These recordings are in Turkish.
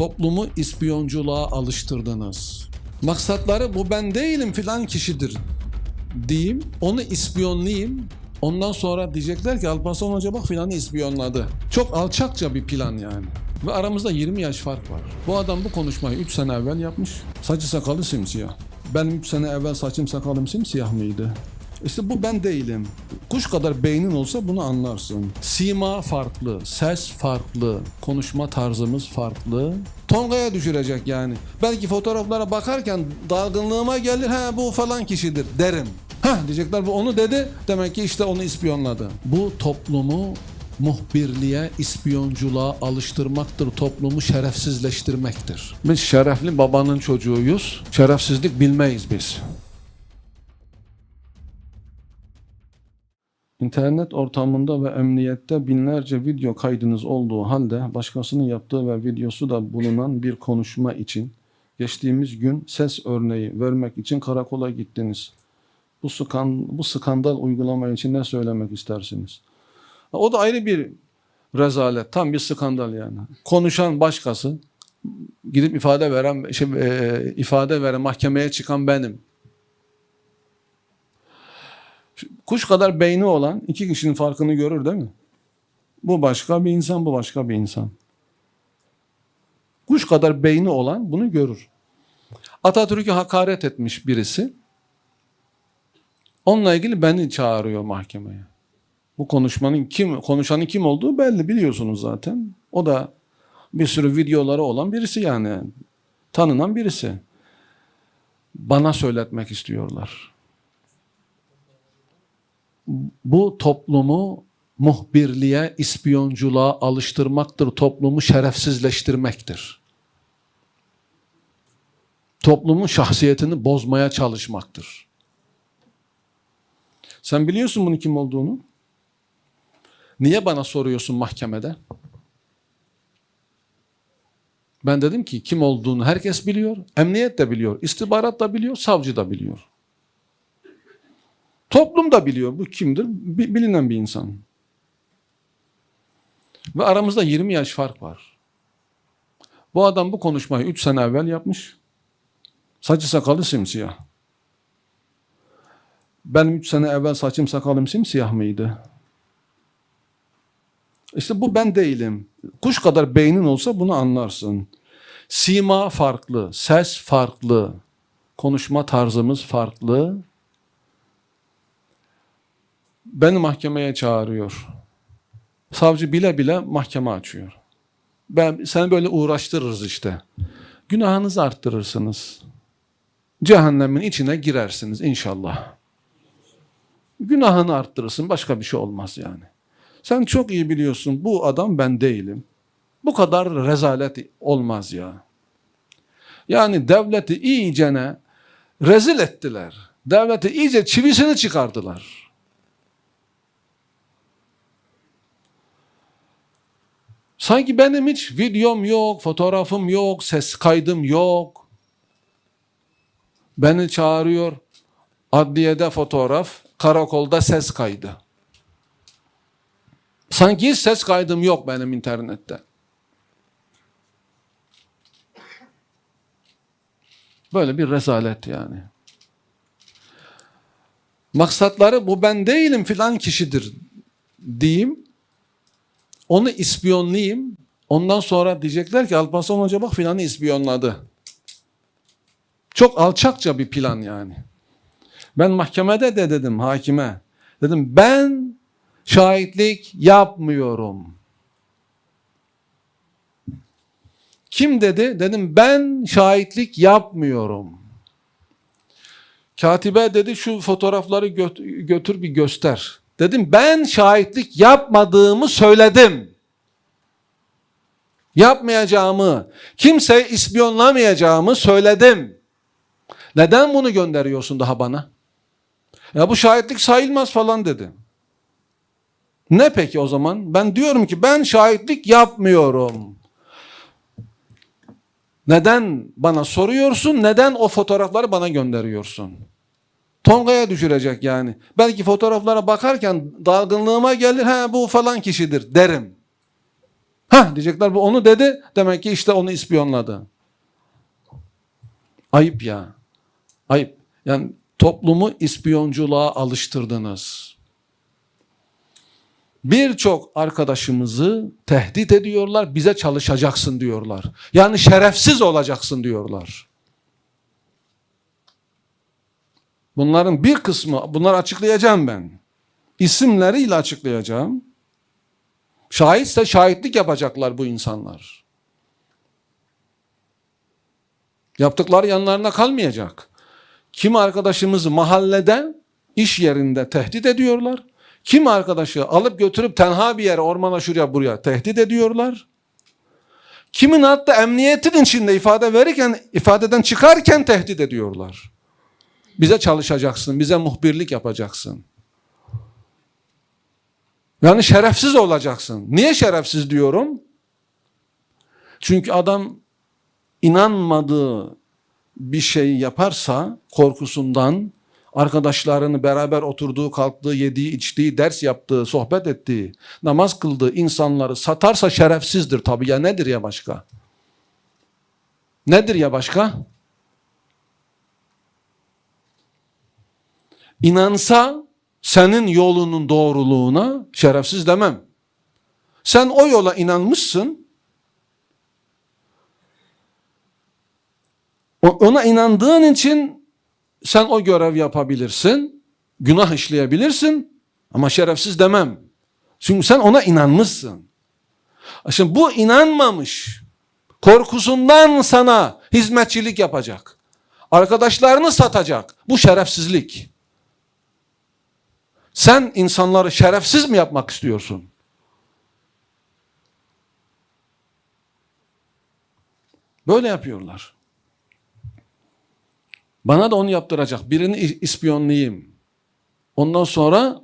Toplumu ispiyonculuğa alıştırdınız. Maksatları bu ben değilim filan kişidir diyeyim, onu ispiyonlayayım. Ondan sonra diyecekler ki Alparslan Hoca bak filanı ispiyonladı. Çok alçakça bir plan yani. Ve aramızda 20 yaş fark var. Bu adam bu konuşmayı 3 sene evvel yapmış. Saçı sakalı simsiyah. Benim 3 sene evvel saçım sakalım simsiyah mıydı? İşte bu ben değilim. Kuş kadar beynin olsa bunu anlarsın. Sima farklı, ses farklı, konuşma tarzımız farklı. Tonga'ya düşürecek yani. Belki fotoğraflara bakarken dalgınlığıma gelir, ha bu falan kişidir derim. Heh diyecekler bu onu dedi, demek ki işte onu ispiyonladı. Bu toplumu muhbirliğe, ispiyonculuğa alıştırmaktır, toplumu şerefsizleştirmektir. Biz şerefli babanın çocuğuyuz, şerefsizlik bilmeyiz biz. İnternet ortamında ve emniyette binlerce video kaydınız olduğu halde başkasının yaptığı ve videosu da bulunan bir konuşma için geçtiğimiz gün ses örneği vermek için karakola gittiniz. Bu, skan, bu skandal uygulama için ne söylemek istersiniz? O da ayrı bir rezalet, tam bir skandal yani. Konuşan başkası, gidip ifade veren, şey, e, ifade veren mahkemeye çıkan benim. Kuş kadar beyni olan iki kişinin farkını görür değil mi? Bu başka bir insan, bu başka bir insan. Kuş kadar beyni olan bunu görür. Atatürk'ü hakaret etmiş birisi. Onunla ilgili beni çağırıyor mahkemeye. Bu konuşmanın kim, konuşanın kim olduğu belli biliyorsunuz zaten. O da bir sürü videoları olan birisi yani. Tanınan birisi. Bana söyletmek istiyorlar bu toplumu muhbirliğe, ispiyonculuğa alıştırmaktır, toplumu şerefsizleştirmektir. Toplumun şahsiyetini bozmaya çalışmaktır. Sen biliyorsun bunun kim olduğunu. Niye bana soruyorsun mahkemede? Ben dedim ki kim olduğunu herkes biliyor, emniyet de biliyor, istihbarat da biliyor, savcı da biliyor. Toplum da biliyor bu kimdir? Bi- Bilinen bir insan. Ve aramızda 20 yaş fark var. Bu adam bu konuşmayı 3 sene evvel yapmış. Saçı sakalı simsiyah. Benim 3 sene evvel saçım sakalım simsiyah mıydı? İşte bu ben değilim. Kuş kadar beynin olsa bunu anlarsın. Sima farklı, ses farklı, konuşma tarzımız farklı. Beni mahkemeye çağırıyor. Savcı bile bile mahkeme açıyor. Ben seni böyle uğraştırırız işte. Günahınızı arttırırsınız. Cehennemin içine girersiniz inşallah. Günahını arttırırsın başka bir şey olmaz yani. Sen çok iyi biliyorsun bu adam ben değilim. Bu kadar rezalet olmaz ya. Yani devleti iyicene rezil ettiler. Devleti iyice çivisini çıkardılar. Sanki benim hiç videom yok, fotoğrafım yok, ses kaydım yok. Beni çağırıyor. Adliyede fotoğraf, karakolda ses kaydı. Sanki hiç ses kaydım yok benim internette. Böyle bir rezalet yani. Maksatları bu ben değilim filan kişidir diyeyim. Onu ispiyonlayayım. Ondan sonra diyecekler ki Alparslan Hoca bak filanı ispiyonladı. Çok alçakça bir plan yani. Ben mahkemede de dedim hakime. Dedim ben şahitlik yapmıyorum. Kim dedi? Dedim ben şahitlik yapmıyorum. Katibe dedi şu fotoğrafları göt- götür bir göster. Dedim ben şahitlik yapmadığımı söyledim. Yapmayacağımı, kimse ispiyonlamayacağımı söyledim. Neden bunu gönderiyorsun daha bana? Ya bu şahitlik sayılmaz falan dedi. Ne peki o zaman? Ben diyorum ki ben şahitlik yapmıyorum. Neden bana soruyorsun? Neden o fotoğrafları bana gönderiyorsun? Tonga'ya düşürecek yani. Belki fotoğraflara bakarken dalgınlığıma gelir, ha bu falan kişidir derim. Ha diyecekler bu onu dedi. Demek ki işte onu ispiyonladı. Ayıp ya. Ayıp. Yani toplumu ispiyonculuğa alıştırdınız. Birçok arkadaşımızı tehdit ediyorlar, bize çalışacaksın diyorlar. Yani şerefsiz olacaksın diyorlar. Bunların bir kısmı, bunları açıklayacağım ben. İsimleriyle açıklayacağım. Şahitse şahitlik yapacaklar bu insanlar. Yaptıkları yanlarına kalmayacak. Kim arkadaşımızı mahallede, iş yerinde tehdit ediyorlar. Kim arkadaşı alıp götürüp tenha bir yere, ormana şuraya buraya tehdit ediyorlar. Kimin hatta emniyetin içinde ifade verirken, ifadeden çıkarken tehdit ediyorlar. Bize çalışacaksın, bize muhbirlik yapacaksın. Yani şerefsiz olacaksın. Niye şerefsiz diyorum? Çünkü adam inanmadığı bir şey yaparsa korkusundan arkadaşlarını beraber oturduğu, kalktığı, yediği, içtiği, ders yaptığı, sohbet ettiği, namaz kıldığı insanları satarsa şerefsizdir tabii. Ya nedir ya başka? Nedir ya başka? İnansa senin yolunun doğruluğuna şerefsiz demem. Sen o yola inanmışsın. Ona inandığın için sen o görev yapabilirsin. Günah işleyebilirsin. Ama şerefsiz demem. Çünkü sen ona inanmışsın. Şimdi bu inanmamış. Korkusundan sana hizmetçilik yapacak. Arkadaşlarını satacak. Bu şerefsizlik. Sen insanları şerefsiz mi yapmak istiyorsun? Böyle yapıyorlar. Bana da onu yaptıracak. Birini ispiyonlayayım. Ondan sonra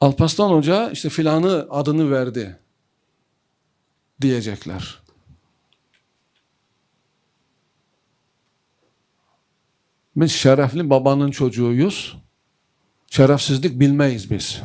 Alparslan Hoca işte filanı adını verdi diyecekler. Biz şerefli babanın çocuğuyuz. Şerefsizlik bilmeyiz biz.